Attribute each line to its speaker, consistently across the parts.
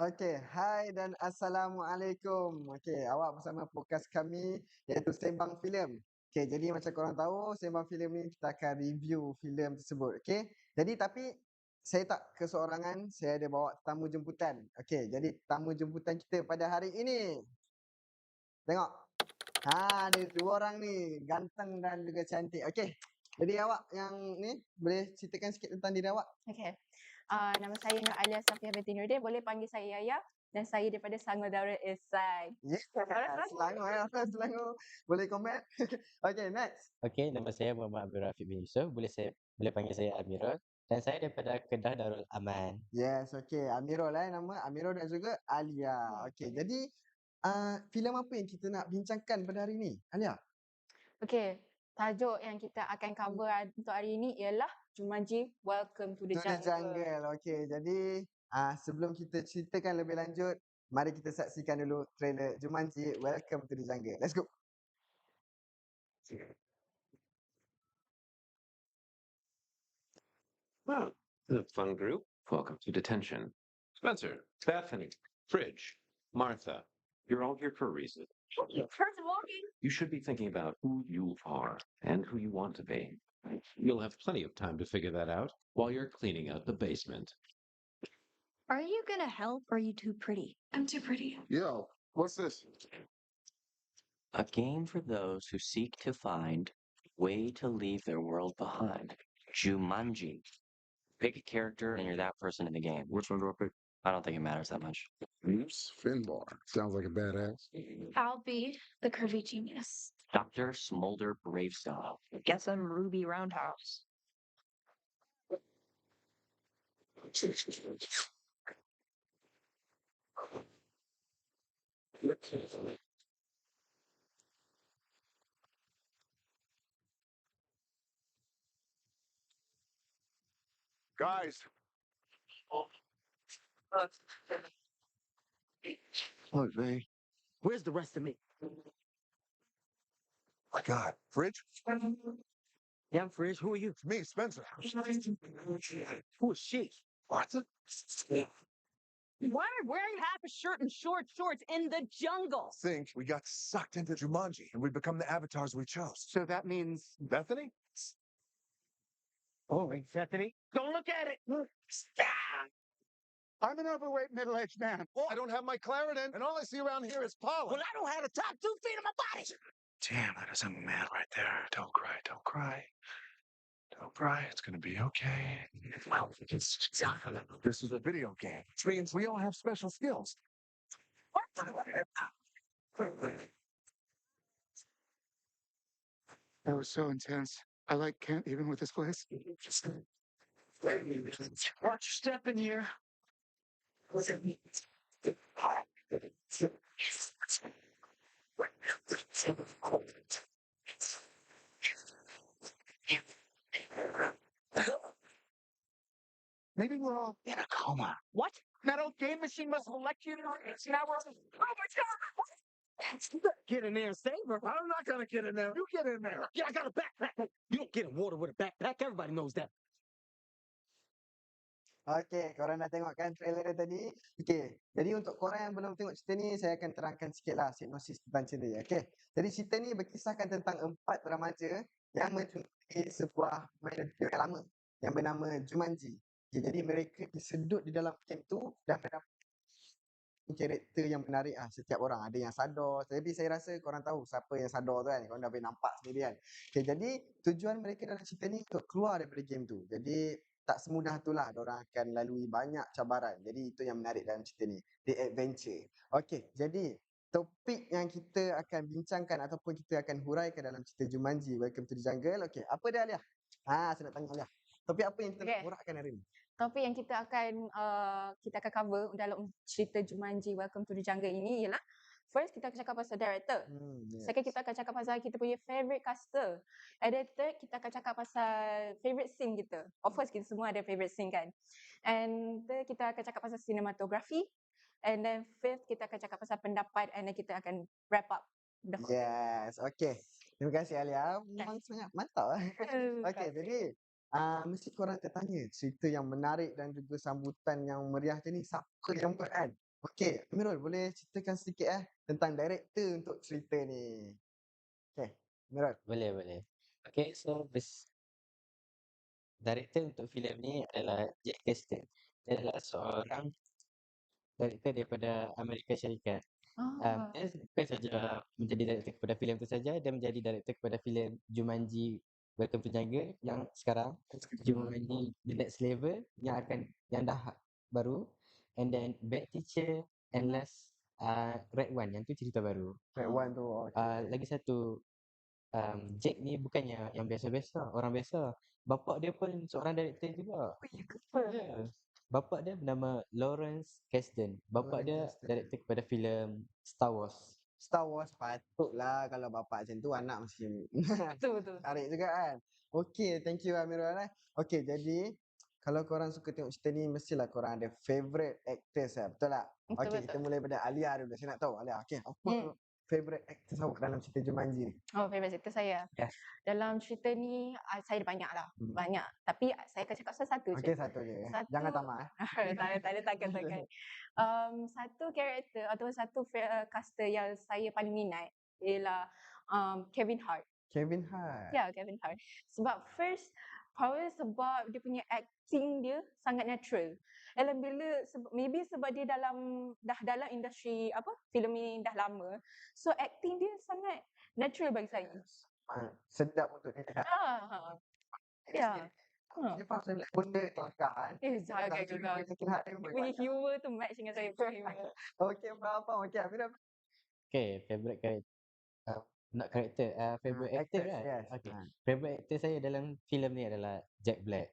Speaker 1: Okey, hai dan assalamualaikum. Okey, awak bersama podcast kami iaitu Sembang Filem. Okey, jadi macam korang tahu, Sembang Filem ni kita akan review filem tersebut. Okey, jadi tapi saya tak keseorangan, saya ada bawa tamu jemputan. Okey, jadi tamu jemputan kita pada hari ini. Tengok. Ha, ada dua orang ni, ganteng dan juga cantik. Okey, jadi awak yang ni boleh ceritakan sikit tentang diri awak?
Speaker 2: Okey. Uh, nama saya Nur Alia Safia binti Nurdin. Boleh panggil saya Yaya dan saya daripada Selangor Darul East
Speaker 1: Yeah, Selangor eh, orang Selangor. Boleh komen? Okey, next.
Speaker 3: Okey, nama saya Muhammad Abdul Rafiq bin Yusof. Boleh saya boleh panggil saya Amirul dan saya daripada Kedah Darul Aman.
Speaker 1: Yes, okey. Amirul eh nama Amirul dan juga Alia. Okey, jadi uh, filem apa yang kita nak bincangkan pada hari ini? Alia?
Speaker 2: Okey. Tajuk yang kita akan cover ha- untuk hari ini ialah Jumanji Welcome to the
Speaker 1: To the
Speaker 2: Jungle.
Speaker 1: Jungle. Okey, jadi uh, sebelum kita ceritakan lebih lanjut, mari kita saksikan dulu trailer Jumanji Welcome to the Jungle. Let's go.
Speaker 4: Well, the fun group. Welcome to detention. Spencer, Bethany, Fridge, Martha. You're all here for a reason.
Speaker 2: Person walking.
Speaker 4: You should be thinking about who you are and who you want to be. You'll have plenty of time to figure that out while you're cleaning out the basement.
Speaker 5: Are you gonna help or are you too pretty?
Speaker 6: I'm too pretty.
Speaker 7: Yo, what's this?
Speaker 8: A game for those who seek to find way to leave their world behind. Jumanji. Pick a character and you're that person in the game.
Speaker 7: Which one do I pick?
Speaker 8: I don't think it matters that much.
Speaker 7: Oops, Finbar. Sounds like a badass.
Speaker 6: I'll be the curvy genius.
Speaker 8: Dr. Smolder Bravestone.
Speaker 5: Guess I'm Ruby Roundhouse.
Speaker 7: Guys,
Speaker 9: Look, man. Where's the rest of me?
Speaker 7: my God, Fridge?
Speaker 9: Yeah, I'm Fridge. Who are you?
Speaker 7: It's me, Spencer.
Speaker 9: Who is she?
Speaker 7: Martha?
Speaker 10: Why are we wearing half a shirt and short shorts in the jungle?
Speaker 7: Think we got sucked into Jumanji and we become the avatars we chose.
Speaker 9: So that means.
Speaker 7: Bethany?
Speaker 9: Oh, wait, Bethany. Don't look at it. I'm an overweight middle aged man.
Speaker 7: I don't have my Claritin, and all I see around here is pollen.
Speaker 9: Well, I don't have the top two feet of my body.
Speaker 7: Damn, that is a man right there. Don't cry, don't cry. Don't cry, it's gonna be okay. Well, it's, this is a video game, which means we all have special skills.
Speaker 9: That was so intense. I like can't even with this place. Watch your step in here. Maybe we're all in a coma.
Speaker 10: What?
Speaker 9: That old game machine must have electrocuted us. Now we're. Oh my god! Get in there and save her. I'm not gonna get in there. You get in there. Yeah, I got a backpack. You don't get in water with a backpack. Everybody knows that.
Speaker 1: Okey, korang dah tengok kan trailer dia tadi? Okey, jadi untuk korang yang belum tengok cerita ni, saya akan terangkan sikitlah sinopsis tentang cerita ni. Okey, jadi cerita ni berkisahkan tentang empat remaja yang menjumpai sebuah mainan video lama yang bernama Jumanji. Okay, jadi mereka disedut di dalam game tu dan mendapat karakter yang menarik ah setiap orang. Ada yang sadar, tapi saya rasa korang tahu siapa yang sadar tu kan. Korang dah boleh nampak sendiri kan. Okay, jadi tujuan mereka dalam cerita ni untuk keluar daripada game tu. Jadi tak semudah itulah orang akan lalui banyak cabaran. Jadi itu yang menarik dalam cerita ni. The Adventure. Okey, jadi topik yang kita akan bincangkan ataupun kita akan huraikan dalam cerita Jumanji Welcome to the Jungle. Okey, apa dia Alia? Ha, saya nak tanya Alia. Topik apa yang kita nak
Speaker 2: Okey.
Speaker 1: huraikan hari ni?
Speaker 2: Topik yang kita akan uh, kita akan cover dalam cerita Jumanji Welcome to the Jungle ini ialah first kita akan cakap pasal director.
Speaker 1: Hmm, yes.
Speaker 2: Second kita akan cakap pasal kita punya favorite caster. And then third kita akan cakap pasal favorite scene kita. Of course kita semua ada favorite scene kan. And third kita akan cakap pasal cinematography. And then fifth kita akan cakap pasal pendapat and then kita akan wrap up the whole.
Speaker 1: Yes, okey. Terima kasih Alia. Memang sangat mantap. eh.
Speaker 2: Kasih.
Speaker 1: jadi uh, mesti korang tertanya cerita yang menarik dan juga sambutan yang meriah macam ni siapa yang buat kan? Okey, Amirul boleh ceritakan sedikit eh tentang director untuk cerita ni. Okey, Amirul.
Speaker 3: Boleh, boleh. Okay, so bes director untuk filem ni adalah Jack Kasdan. Dia adalah seorang director daripada Amerika Syarikat. Um,
Speaker 2: Ah.
Speaker 3: dia bukan saja menjadi director kepada filem tu saja, dia menjadi director kepada filem Jumanji Welcome to Jungle yang sekarang Jumanji The Next Level yang akan yang dah baru and then Bad Teacher and last uh, Red One yang tu cerita baru.
Speaker 1: Red One tu. okey.
Speaker 3: Uh, lagi satu um, Jack ni bukannya yang biasa-biasa, orang biasa. Bapak dia pun seorang director juga. Ya. Bapak dia bernama Lawrence Kasdan. Bapak
Speaker 1: Lawrence
Speaker 3: dia
Speaker 1: Kasdan.
Speaker 3: director kepada filem Star Wars.
Speaker 1: Star Wars patutlah kalau bapak macam tu anak mesti
Speaker 2: Betul betul.
Speaker 1: tarik juga kan. Okey, thank you Amirul eh. Okey, jadi kalau korang suka tengok cerita ni mestilah korang ada favourite actors lah. Betul tak?
Speaker 2: Betul,
Speaker 1: Okey, kita
Speaker 2: betul.
Speaker 1: mulai pada Alia dulu. Saya nak tahu Alia. Okey, apa
Speaker 2: Hmm.
Speaker 1: favourite actors awak dalam cerita Jumanji ni?
Speaker 2: Oh, favourite cerita saya.
Speaker 1: Yes.
Speaker 2: Dalam cerita ni ah, saya ada banyak lah.
Speaker 1: Hmm.
Speaker 2: Banyak. Tapi ah, saya akan cakap satu
Speaker 1: Okey,
Speaker 2: je.
Speaker 1: satu je. eh.
Speaker 2: Satu-
Speaker 1: Jangan tamak eh.
Speaker 2: tak ada, tak ada takkan takkan. Um, satu karakter atau satu uh, caster yang saya paling minat ialah um, Kevin Hart.
Speaker 1: Kevin Hart.
Speaker 2: Ya, Kevin Hart. Sebab first power sebab dia punya acting dia sangat natural. Dalam bila sebab, maybe sebab dia dalam dah dalam industri apa filem ni dah lama. So acting dia sangat natural bagi saya.
Speaker 1: Ah, sedap untuk dilihat.
Speaker 2: Ah, ha. Ya. Ha.
Speaker 1: Dia saya bilang benda kelakar kan.
Speaker 2: Eh, jangan
Speaker 1: juga Hart dia
Speaker 2: Dia punya humor tu match dengan saya punya humor.
Speaker 1: Okey, faham faham. Okey, Amirul.
Speaker 3: Okay, favorite character. Uh, not character, uh, favorite
Speaker 1: Ah,
Speaker 3: actor
Speaker 1: actors,
Speaker 3: kan?
Speaker 1: yes.
Speaker 3: Okay.
Speaker 1: Ah.
Speaker 3: Favorite actor saya dalam filem ni adalah Jack Black.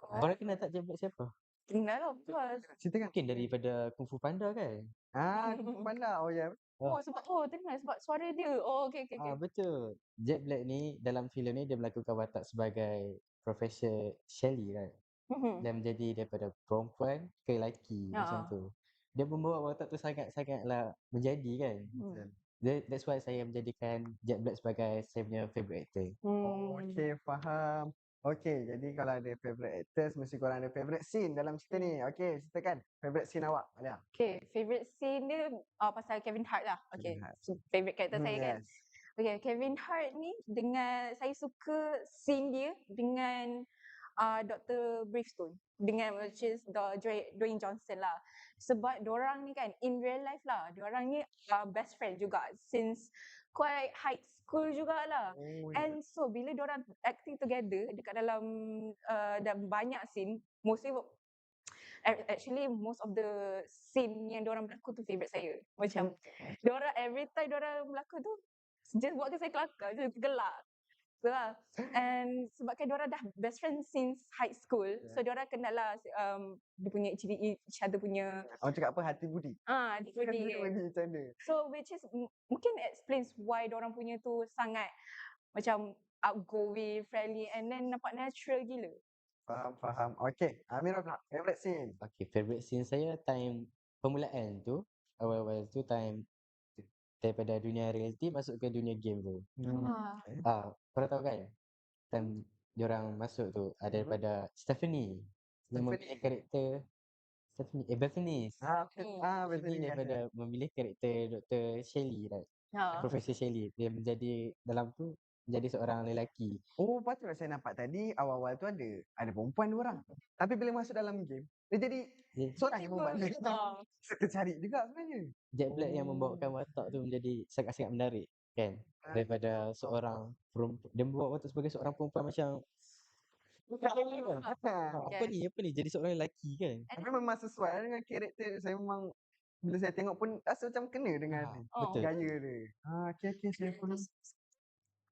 Speaker 3: Korang kenal tak Jack Black siapa?
Speaker 2: Kenal lah, of course.
Speaker 1: Ceritakan.
Speaker 3: Mungkin daripada Kung Fu Panda kan?
Speaker 1: Ah, Kung Fu Panda. Oh ya.
Speaker 2: Oh, sebab oh dengar sebab suara dia. Oh, okey okey okey.
Speaker 3: Ah betul. Jack Black ni dalam filem ni dia melakukan watak sebagai Profesor Shelley kan.
Speaker 2: Mhm.
Speaker 3: Dia menjadi daripada perempuan ke lelaki macam
Speaker 2: Ha.
Speaker 3: tu. Dia membawa watak tu sangat-sangatlah menjadi kan.
Speaker 2: Hmm.
Speaker 3: That, that's why saya menjadikan Jack Black sebagai saya punya favourite actor.
Speaker 1: Oh,
Speaker 2: Hmm.
Speaker 1: okey, faham. Okey, jadi kalau ada favourite actors, mesti korang ada favourite scene dalam cerita ni. Okey, ceritakan favourite scene awak. Alia.
Speaker 2: Okay, favourite scene dia uh, pasal Kevin Hart lah. Okay,
Speaker 1: Hart.
Speaker 2: so favourite character
Speaker 1: Hmm,
Speaker 2: saya kan.
Speaker 1: yes.
Speaker 2: Okay, Kevin Hart ni dengan saya suka scene dia dengan uh, Dr. Bravestone dengan which is Dwayne, Johnson lah. Sebab orang ni kan in real life lah, orang ni uh, best friend juga since quite high school jugalah.
Speaker 1: Oh, ya.
Speaker 2: And so bila orang acting together dekat dalam uh, dan banyak scene, mostly ac- actually most of the scene yang orang berlakon tu favourite saya. Macam orang every time orang berlakon tu just buatkan saya kelakar, je gelak. So lah. And sebabkan orang dah best friend since high school, so orang kenal lah um, dia punya ciri each other punya
Speaker 1: Awak cakap apa? Hati budi.
Speaker 2: ah
Speaker 1: Hati
Speaker 2: body.
Speaker 1: budi macam mana?
Speaker 2: So which is m- mungkin explains why orang punya tu sangat macam outgoing, friendly and then nampak natural gila.
Speaker 1: Faham, faham. Okey, Amirul pula. Favourite scene.
Speaker 3: Okay, favourite scene saya time permulaan tu, awal-awal tu time daripada dunia reality masuk ke dunia game tu.
Speaker 1: Hmm.
Speaker 2: Ah.
Speaker 3: Ah, korang tahu kan? Time diorang masuk tu ada
Speaker 1: Mhm.
Speaker 3: daripada Stephanie. Yang memilih
Speaker 1: Stephanie.
Speaker 3: karakter Stephanie, eh Bethany.
Speaker 1: Ah, okay.
Speaker 2: Hmm.
Speaker 1: ah.
Speaker 3: Stephanie
Speaker 1: yes,
Speaker 3: daripada
Speaker 1: yes.
Speaker 3: memilih karakter Dr. Shelley, right?
Speaker 2: Ha.
Speaker 3: Profesor Shelley. Dia menjadi dalam tu menjadi seorang lelaki.
Speaker 1: Oh, patutlah saya nampak tadi awal-awal tu ada ada perempuan dua orang. Tapi bila masuk dalam game, dia jadi
Speaker 3: Dia-
Speaker 1: seorang yang perempuan.
Speaker 2: Ah.
Speaker 1: Kita cari juga sebenarnya.
Speaker 3: Jack Black yang
Speaker 1: Oh.
Speaker 3: membawakan watak tu menjadi sangat-sangat menarik kan? Daripada seorang perempuan dia membawa watak sebagai seorang perempuan macam "Ah, apa ni? Apa ni? Jadi seorang lelaki kan?
Speaker 1: Tapi memang sesuai dengan karakter. Saya memang bila saya tengok pun rasa macam kena dengan
Speaker 2: Oh.
Speaker 3: betul.
Speaker 1: Gaya dia. Ah, okey okey saya faham.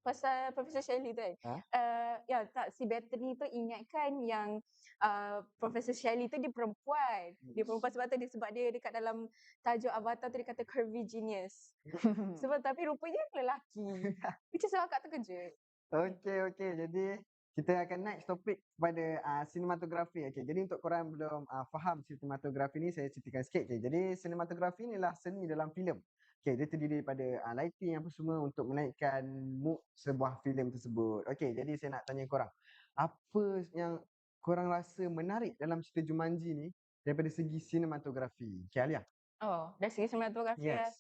Speaker 2: Pasal Profesor Shelley tu kan.
Speaker 3: Ha?
Speaker 2: Uh, ya tak si Bethany tu ingatkan yang uh, Profesor Shelley tu dia perempuan. Dia perempuan sebab tu dia sebab dia dekat dalam tajuk Avatar tu dia kata curvy genius. Sebab tapi rupanya lelaki. Which is akak terkejut.
Speaker 1: Okey okey jadi kita akan next topik kepada uh, sinematografi. Okey jadi untuk korang belum uh, faham sinematografi ni saya ceritakan sikit. Okay, jadi sinematografi ni lah seni dalam filem. Okey dia terdiri daripada uh, lighting apa semua untuk menaikkan mood sebuah filem tersebut. Okey jadi saya nak tanya korang. Apa yang korang rasa menarik dalam cerita Jumanji ni daripada segi sinematografi? Okey Alia.
Speaker 2: Oh, dari segi sinematografi lah.
Speaker 1: Yes.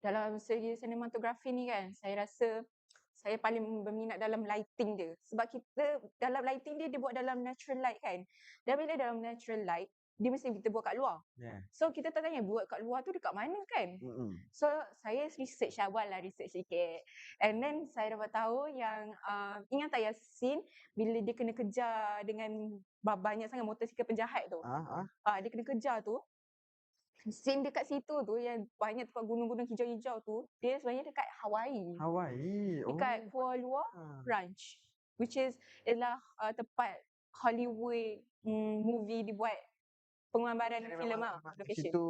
Speaker 2: Dalam segi sinematografi ni kan, saya rasa saya paling berminat dalam lighting dia. Sebab kita dalam lighting dia, dia buat dalam natural light kan. Dan bila dalam natural light, dia mesti kita buat kat luar.
Speaker 1: Yeah.
Speaker 2: So kita tertanya buat kat luar tu dekat mana kan?
Speaker 1: Mm-mm.
Speaker 2: So saya research awal lah research sikit. And then saya dapat tahu yang uh, ingat tak scene bila dia kena kejar dengan ba- banyak sangat motosikal penjahat tu.
Speaker 1: Ah. Ah
Speaker 2: dia kena kejar tu. Scene dekat situ tu yang banyak tempat gunung-gunung hijau-hijau tu, dia sebenarnya dekat Hawaii.
Speaker 1: Hawaii. Oh.
Speaker 2: Dekat Kuala Luar
Speaker 1: Ah.
Speaker 2: Ranch. Which is ialah uh, tempat Hollywood mm, movie dibuat penggambaran filem ah, location.
Speaker 1: situ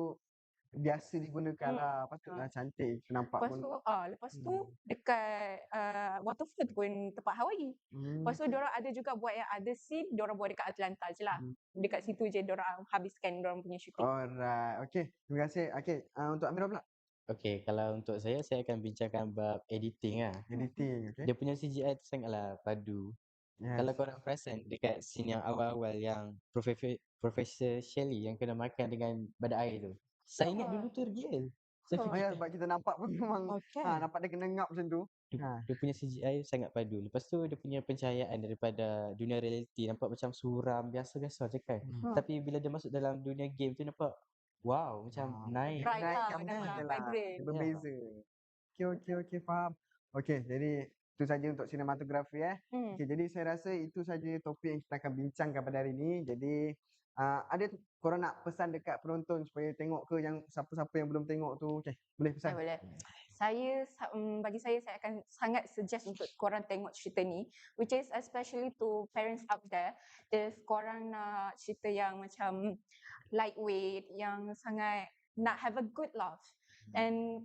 Speaker 1: biasa digunakan
Speaker 2: Hmm.
Speaker 1: lah. Patutlah cantik. Nampak
Speaker 2: Lepas
Speaker 1: pun.
Speaker 2: tu, ah, lepas tu
Speaker 1: Hmm.
Speaker 2: dekat uh, waterfront pun tempat Hawaii.
Speaker 1: Hmm.
Speaker 2: Lepas tu diorang ada juga buat yang ada scene, diorang buat dekat Atlanta je lah.
Speaker 1: Hmm.
Speaker 2: Dekat situ je diorang habiskan diorang punya shooting.
Speaker 1: Alright. Okay. Terima kasih. Okay. Uh, untuk Amirah pula.
Speaker 3: Okay, kalau untuk saya, saya akan bincangkan bab editing lah.
Speaker 1: Editing. Okay.
Speaker 3: Dia punya CGI tu sangatlah padu.
Speaker 1: Yes.
Speaker 3: Kalau korang perasan dekat scene yang awal-awal yang Profesor Profesor Shelley yang kena makan dengan badak air tu. Saya ingat dulu tu real. Saya
Speaker 2: Oh.
Speaker 1: Oh,
Speaker 3: fikir
Speaker 1: ya, sebab kita nampak pun memang
Speaker 2: Okay.
Speaker 1: ha, nampak dia kena ngap macam tu.
Speaker 3: dia,
Speaker 1: Ha.
Speaker 3: dia punya CGI sangat padu. Lepas tu dia punya pencahayaan daripada dunia realiti nampak macam suram biasa-biasa je kan.
Speaker 1: Hmm.
Speaker 3: Tapi bila dia masuk dalam dunia game tu nampak wow macam
Speaker 1: Ah,
Speaker 3: naik.
Speaker 2: Lah,
Speaker 1: mood dia lah.
Speaker 2: vibrant.
Speaker 1: Dia berbeza. Okay, okay, okay. Faham. Okay, jadi itu saja untuk sinematografi eh.
Speaker 2: Hmm.
Speaker 1: Okay, jadi saya rasa itu saja topik yang kita akan bincangkan pada hari ini. Jadi uh, ada korang nak pesan dekat penonton supaya tengok ke yang siapa-siapa yang belum tengok tu. Okay, boleh pesan.
Speaker 2: Boleh, boleh. Saya sa- mm, bagi saya saya akan sangat suggest untuk korang tengok cerita ni which is especially to parents out there if korang nak cerita yang macam lightweight yang sangat nak have a good laugh and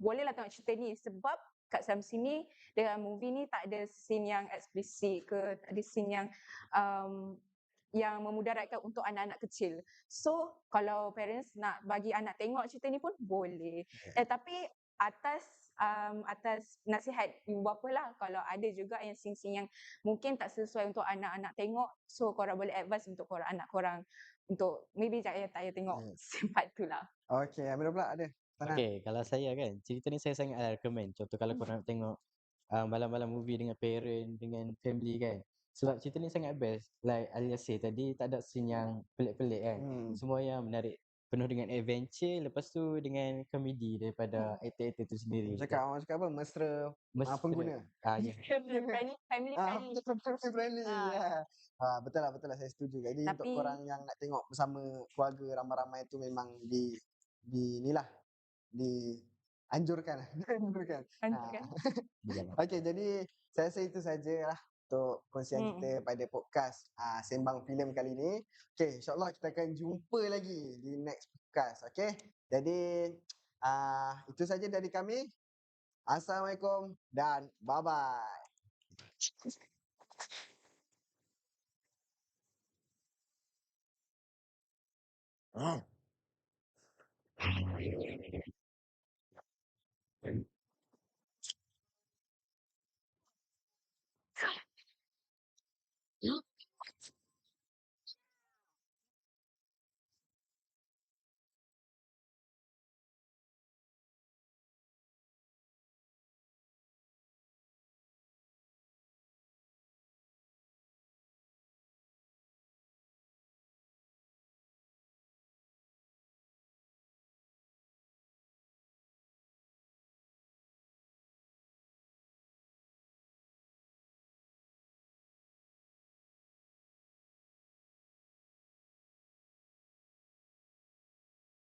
Speaker 2: bolehlah tengok cerita ni sebab kat dalam sini dalam movie ni tak ada scene yang explicit ke tak ada scene yang um, yang memudaratkan untuk anak-anak kecil. So kalau parents nak bagi anak tengok cerita ni pun boleh. Eh tapi atas um, atas nasihat ibu bapa lah kalau ada juga yang scene-scene yang mungkin tak sesuai untuk anak-anak tengok so korang boleh advise untuk korang anak korang untuk maybe payah tak payah tengok scene part tu lah.
Speaker 1: Okay, Amirah pula ada. Pesanan.
Speaker 3: Okay, kalau saya kan, cerita ni saya sangat recommend. Contoh kalau korang nak tengok uh, malam-malam movie dengan parent, dengan family kan. Sebab cerita ni sangat best. Like Alia say tadi, tak ada scene yang pelik-pelik kan.
Speaker 1: Hmm.
Speaker 3: Semua yang menarik. Penuh dengan adventure, lepas tu dengan komedi daripada aktor-aktor tu sendiri.
Speaker 1: Cakap orang cakap apa? Mesra
Speaker 3: Mesra.
Speaker 1: uh, pengguna.
Speaker 3: Ah, ya.
Speaker 2: family family
Speaker 1: Ah,
Speaker 2: friendly.
Speaker 1: family friendly.
Speaker 2: Ah.
Speaker 1: ya. Ah, betul lah, betul lah. Saya setuju. Jadi untuk
Speaker 2: Tapi-
Speaker 1: korang yang nak tengok bersama keluarga ramai-ramai tu memang di di ni lah di anjurkan lah. Dianjurkan.
Speaker 2: Anjurkan.
Speaker 3: Jangan.
Speaker 1: Okey, jadi saya rasa itu sajalah untuk kongsian
Speaker 2: Hmm.
Speaker 1: kita pada podcast uh, Sembang Filem kali ini. Okey, insyaAllah kita akan jumpa lagi di next podcast. Okey, jadi uh, itu saja dari kami. Assalamualaikum dan bye-bye.
Speaker 7: Oh.